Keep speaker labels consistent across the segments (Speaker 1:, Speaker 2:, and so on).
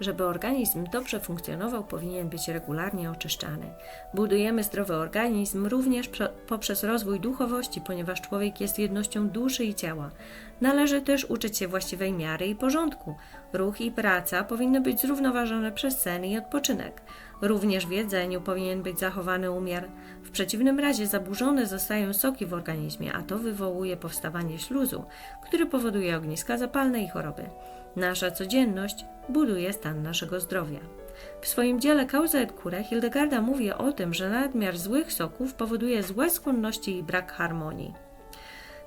Speaker 1: Żeby organizm dobrze funkcjonował, powinien być regularnie oczyszczany. Budujemy zdrowy organizm również prze- poprzez rozwój duchowości, ponieważ człowiek jest jednością duszy i ciała. Należy też uczyć się właściwej miary i porządku. Ruch i praca powinny być zrównoważone przez sen i odpoczynek. Również w jedzeniu powinien być zachowany umiar. W przeciwnym razie zaburzone zostają soki w organizmie, a to wywołuje powstawanie śluzu, który powoduje ogniska zapalne i choroby. Nasza codzienność buduje stan naszego zdrowia. W swoim dziele Causa et Cura Hildegarda mówi o tym, że nadmiar złych soków powoduje złe skłonności i brak harmonii.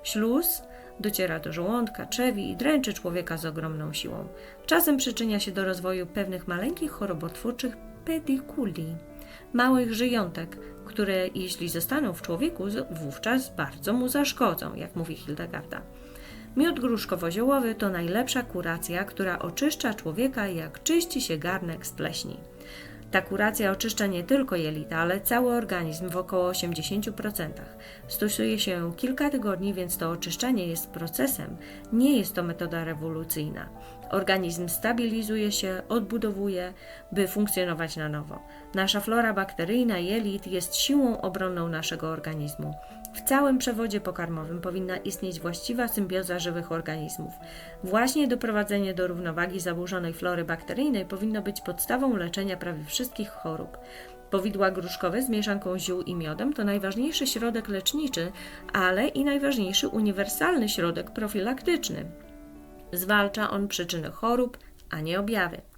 Speaker 1: Śluz dociera do żołądka, trzewi i dręczy człowieka z ogromną siłą. Czasem przyczynia się do rozwoju pewnych maleńkich chorobotwórczych pediculi, małych żyjątek, które jeśli zostaną w człowieku, wówczas bardzo mu zaszkodzą, jak mówi Hildegarda. Miód gruszkowo-ziołowy to najlepsza kuracja, która oczyszcza człowieka jak czyści się garnek z pleśni. Ta kuracja oczyszcza nie tylko jelita, ale cały organizm w około 80%. Stosuje się ją kilka tygodni, więc to oczyszczanie jest procesem, nie jest to metoda rewolucyjna. Organizm stabilizuje się, odbudowuje, by funkcjonować na nowo. Nasza flora bakteryjna jelit jest siłą obronną naszego organizmu. W całym przewodzie pokarmowym powinna istnieć właściwa symbioza żywych organizmów. Właśnie doprowadzenie do równowagi zaburzonej flory bakteryjnej powinno być podstawą leczenia prawie wszystkich chorób. Powidła gruszkowe z mieszanką ziół i miodem to najważniejszy środek leczniczy, ale i najważniejszy uniwersalny środek profilaktyczny. Zwalcza on przyczyny chorób, a nie objawy.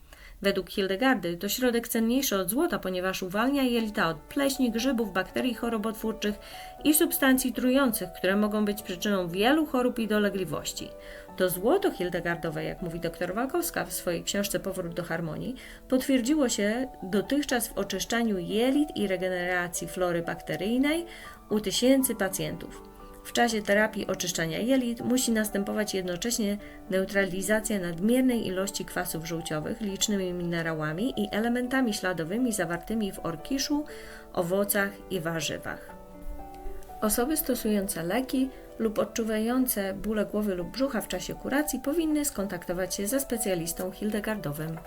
Speaker 1: Według Hildegardy to środek cenniejszy od złota, ponieważ uwalnia jelita od pleśni, grzybów, bakterii chorobotwórczych i substancji trujących, które mogą być przyczyną wielu chorób i dolegliwości. To złoto Hildegardowe, jak mówi dr Walkowska w swojej książce Powrót do harmonii, potwierdziło się dotychczas w oczyszczaniu jelit i regeneracji flory bakteryjnej u tysięcy pacjentów. W czasie terapii oczyszczania jelit musi następować jednocześnie neutralizacja nadmiernej ilości kwasów żółciowych, licznymi minerałami i elementami śladowymi zawartymi w orkiszu, owocach i warzywach. Osoby stosujące leki lub odczuwające bóle głowy lub brzucha w czasie kuracji powinny skontaktować się ze specjalistą Hildegardowym.